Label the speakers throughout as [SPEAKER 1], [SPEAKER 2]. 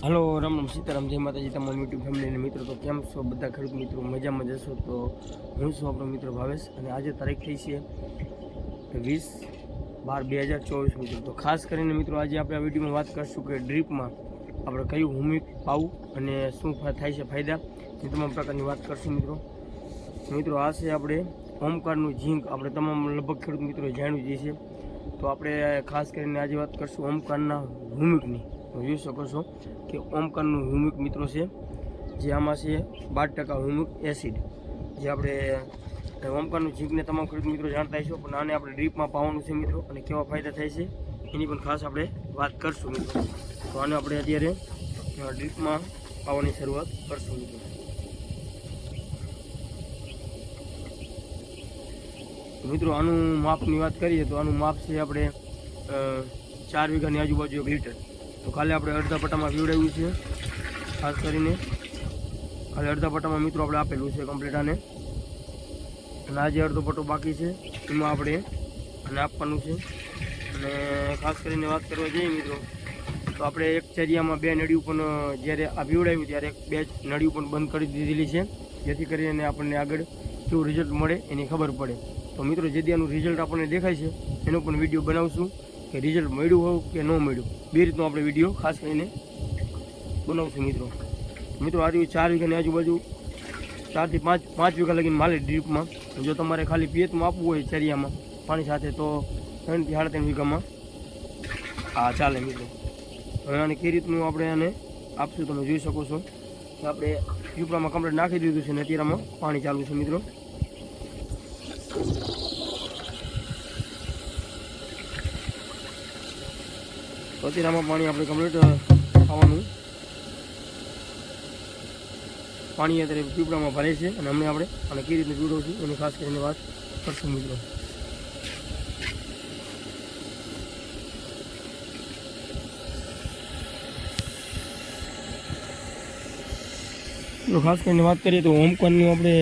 [SPEAKER 1] Hello, Ram Ram Sitaram, જય માતાજી, તમામ યુટ્યુબ ફેમિલી અને મિત્રો, તો કેમ છો? બધા ખેડૂત મિત્રો, મજામાં જશો તો હું છું આપણો મિત્ર ભાવેશ અને આજે તારીખ થઈ છે વીસ બાર બે હજાર ચોવીસ મિત્રો. તો ખાસ કરીને મિત્રો, આજે આપણે આ વિડીયોમાં વાત કરીશું કે ડ્રીપમાં આપણે કયું હુમિક પાવું અને શું થાય છે ફાયદા એ તમામ પ્રકારની વાત કરશું મિત્રો. મિત્રો, આ છે આપણે ઓમકારનું ઝીંક. આપણે તમામ લગભગ ખેડૂત મિત્રો જાણ્યું જ છે તો આપણે ખાસ કરીને આજે વાત કરશું ઓમકારના હુમિકની જોઈ શકો છો કે ઓમકારનું હ્યુમિક મિત્રો છે, જે આમાં છે બાર ટકા હ્યુમિક એસિડ. જે આપણે ઓમકારનું ઝીંકને તમામ ખેડૂત મિત્રો જાણતા છો પણ આને આપણે ડ્રીપમાં પાવાનું છે મિત્રો, અને કેવા ફાયદા થાય છે, એની પણ ખાસ આપણે વાત કરશું મિત્રો. તો આને આપણે અત્યારે ડ્રીપમાં પાવાની શરૂઆત કરશું મિત્રો. મિત્રો, આનું માપની વાત કરીએ તો આનું માપ છે આપણે ચાર વીઘાની આજુબાજુ એક લીટર. તો કાલે આપણે અડધા પટ્ટામાં પીવડાવ્યું છે, ખાસ કરીને. કાલે અડધા પટ્ટામાં મિત્રો આપણે આપેલું છે કમ્પ્લીટ આને. અને આજે અડધો પટ્ટો બાકી છે, એમાં આપણે આને આપવાનું છે. અને ખાસ કરીને વાત કરવા જઈએ મિત્રો, તો આપણે એક ચરિયામાં બે નળીઓ પણ જ્યારે આ પીવડાવ્યું ત્યારે બે નળીઓ પણ બંધ કરી દીધેલી છે. જેથી કરીને આપણને આગળ કેવું રિઝલ્ટ મળે એની ખબર પડે. તો મિત્રો, જે દી રિઝલ્ટ આપણને દેખાય છે, એનો પણ વીડિયો બનાવશું. કે રિઝલ્ટ મળ્યું હોય કે ન મળ્યું. બે રીતનો આપણે વીડિયો ખાસ કરીને બનાવશું મિત્રો. મિત્રો, આ ચાર વીઘાની આજુબાજુ. ચારથી પાંચ પાંચ વીઘા લગીને માલે ડ્રીપમાં જો તમારે ખાલી પિયતમાં આપવું હોય ચરિયામાં, પાણી સાથે તો ત્રણથી સાડા ત્રણ વીઘામાં. હા, ચાલે મિત્રો. હવે આને કઈ રીતનું આપણે આને આપશું તમે જોઈ શકો છો. આપણે પીપળામાં કમ્પ્લેટ નાખી દીધું છે ને પાણી ચાલુ છે મિત્રો. અત્યારે પાણી આપણે કમ્પ્લીટ ખાવાનું. પાણી અત્યારે પીપળામાં ભરે છે અને અમને આપણે અને કઈ રીતે પીવડવું છું એની ખાસ કરીને વાત કરશું મિત્રો. ખાસ કરીને વાત કરીએ તો હોમકોનનું આપણે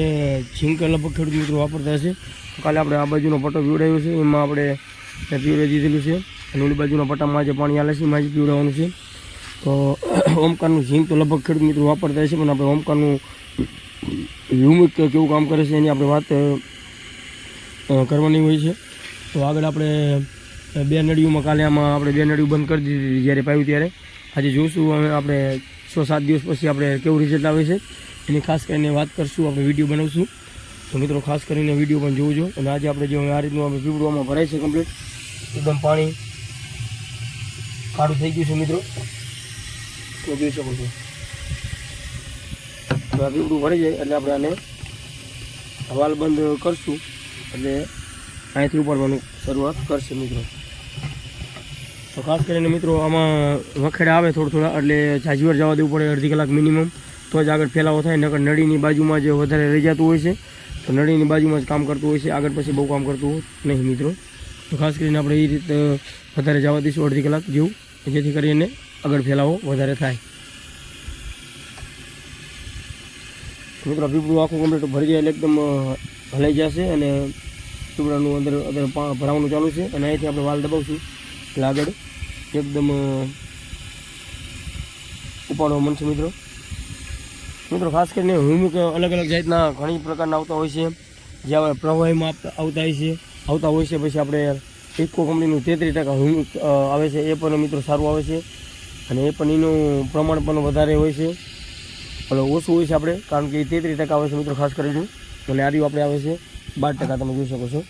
[SPEAKER 1] ઝીંક લગભગ ખેડૂત મિત્રો વાપરતા હશે. કાલે આપણે આ બાજુનો પટ્ટો પીવડાવ્યો છે. એમાં આપણે પીવડાવી દીધેલું છે. અને ઓલી બાજુના પટ્ટામાં જે પાણી આલે છે, એમાં જ પીવડાવવાનું છે. તો ઓમકારનું ઝીંક તો લગભગ ખેડૂત મિત્રો વાપરતા હશે, પણ આપણે ઓમકારનું હ્યુમિક કેવું કામ કરે છે એની આપણે વાત કરવાની હોય છે. તો આગળ આપણે બે નળીઓમાં કાલે આમાં આપણે બે નળીઓ બંધ કરી દીધી જ્યારે પાયું ત્યારે. આજે જોઈશું આપણે છ સાત દિવસ પછી આપણે કેવું રિઝલ્ટ આવે છે. એની ખાસ કરીને વાત કરશું, આપણે વીડિયો બનાવશું. તો મિત્રો ખાસ કરીને વીડિયો પણ જોજો. અને આજે આપણે જે આ રીતનું આપણે પીવડવામાં ભરાય છે કમ્પ્લીટ એકદમ પાણી કાળું થઈ ગયું છે મિત્રો. તો જોઈ શકો છો. તો આ ભરાઈ જાય એટલે આપણે આને હવાલ બંધ કરશું એટલે અહીંથી ઉપાડવાનું શરૂઆત કરશે મિત્રો. તો ખાસ કરીને મિત્રો આમાં વખેડા આવે થોડા થોડા એટલે જાજીવર જવા દેવું પડે અડધી કલાક મિનિમમ તો જ આગળ ફેલાવો થાય નકર નળીની બાજુમાં જે વધારે રહી જતું હોય છે તો નળીની બાજુમાં જ કામ કરતું હોય છે આગળ પછી બહુ કામ કરતું નહીં મિત્રો. તો ખાસ કરીને આપણે એ રીતે વધારે જવા દઈશું અડધી કલાક જેવું. જેથી કરીને આગળ ફેલાવો વધારે થાય. મિત્રો, પીપળું આખું કમ્પ્લીટ ભરી જાય એટલે એકદમ હલાઈ જશે અને પીપળાનું અંદર અંદર ભરાવાનું ચાલુ છે અને અહીંથી આપણે વાલ દબાવશું. એટલે આગળ એકદમ ઉપાડવા ઉપાડવા મળશે મિત્રો. મિત્રો, ખાસ કરીને હુમિક અલગ અલગ જાતના ઘણી પ્રકારના આવતા હોય છે. જે આપણે પ્રવાહીમાં આવતા હોય છે. આવતા હોય છે, પછી આપણે ઇફકો કંપનીનું તેત્રીસ ટકા હ્યુમિક આવે છે. એ પણ મિત્રો સારું આવે છે. અને એ પણ એનું પ્રમાણ પણ વધારે હોય છે. એટલે ઓછું હોય છે આપણે, કારણ કે એ તેત્રીસ ટકા આવે છે મિત્રો ખાસ કરીને. અને આર્યું આપણે આવે છે. બાર ટકા તમે જોઈ શકો છો.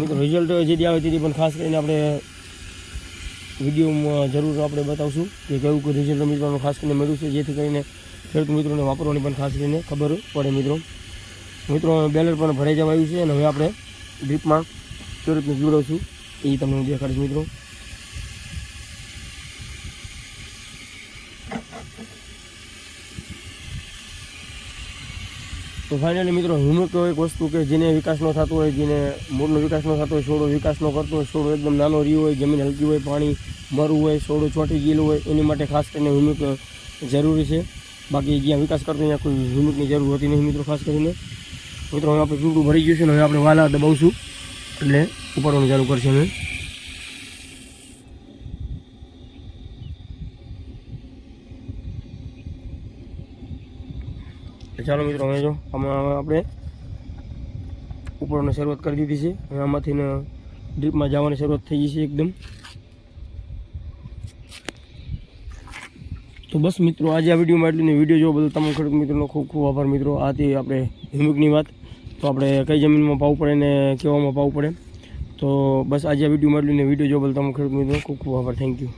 [SPEAKER 1] મિત્રો રિઝલ્ટ જે દી આવે તેથી પણ ખાસ કરીને આપણે વિડીયોમાં જરૂર આપણે બતાવશું કે કેવું કોઈ રિઝલ્ટ મિત્રોનું ખાસ કરીને મળ્યું છે. જેથી કરીને ખેડૂત મિત્રોને વાપરવાની પણ ખાસ કરીને ખબર પડે મિત્રો. મિત્રો, બેલર પણ ભરાઈ જવા આવ્યું છે અને હવે આપણે ડ્રીપમાં કેવી રીતનું છું એ તમને હું દેખાડીશ મિત્રો. તો ફાઇનલી મિત્રો હુમક એક વસ્તુ કે જેને વિકાસ ન થતો હોય, જેને મૂળનો વિકાસ ન થતો હોય છોડો વિકાસ ન કરતો હોય છોડો એકદમ નાનો રહ્યો હોય, જમીન હલકી હોય, પાણી મરવું હોય છોડો ચોંટી ગયેલું હોય, એની માટે ખાસ કરીને હુમક જરૂરી છે. બાકી જ્યાં વિકાસ કરતો ત્યાં કોઈ હુમિકની જરૂર હોતી નહીં મિત્રો, ખાસ કરીને. મિત્રો, હવે આપણે ચૂંટું ભરી ગયું છે ને હવે આપણે વાલા દબાવશું. એટલે ઉપાડવાનું ચાલુ કરશે હવે. ચાલો મિત્રો, હવે જો, આમાં આપણે ઉપરને શરૂઆત કરી દીધી છે. હવે આમાંથી ડ્રીપમાં જવાની શરૂઆત થઈ ગઈ છે એકદમ. તો બસ મિત્રો, આજે આ વિડીયોમાં એટલું વીડિયો જોવો બધો તમામ ખેડૂત મિત્રોનો ખૂબ ખૂબ આભાર મિત્રો. આથી આપણે હિમુકની વાત તો આપણે કઈ જમીનમાં પાવું પડે ને કેવામાં પાવું પડે. તો બસ આજે આ વિડીયોમાં એટલું ને. વીડિયો જોવા બદલ તમે ખેડૂત મિત્રો ખૂબ ખૂબ આભાર. Thank you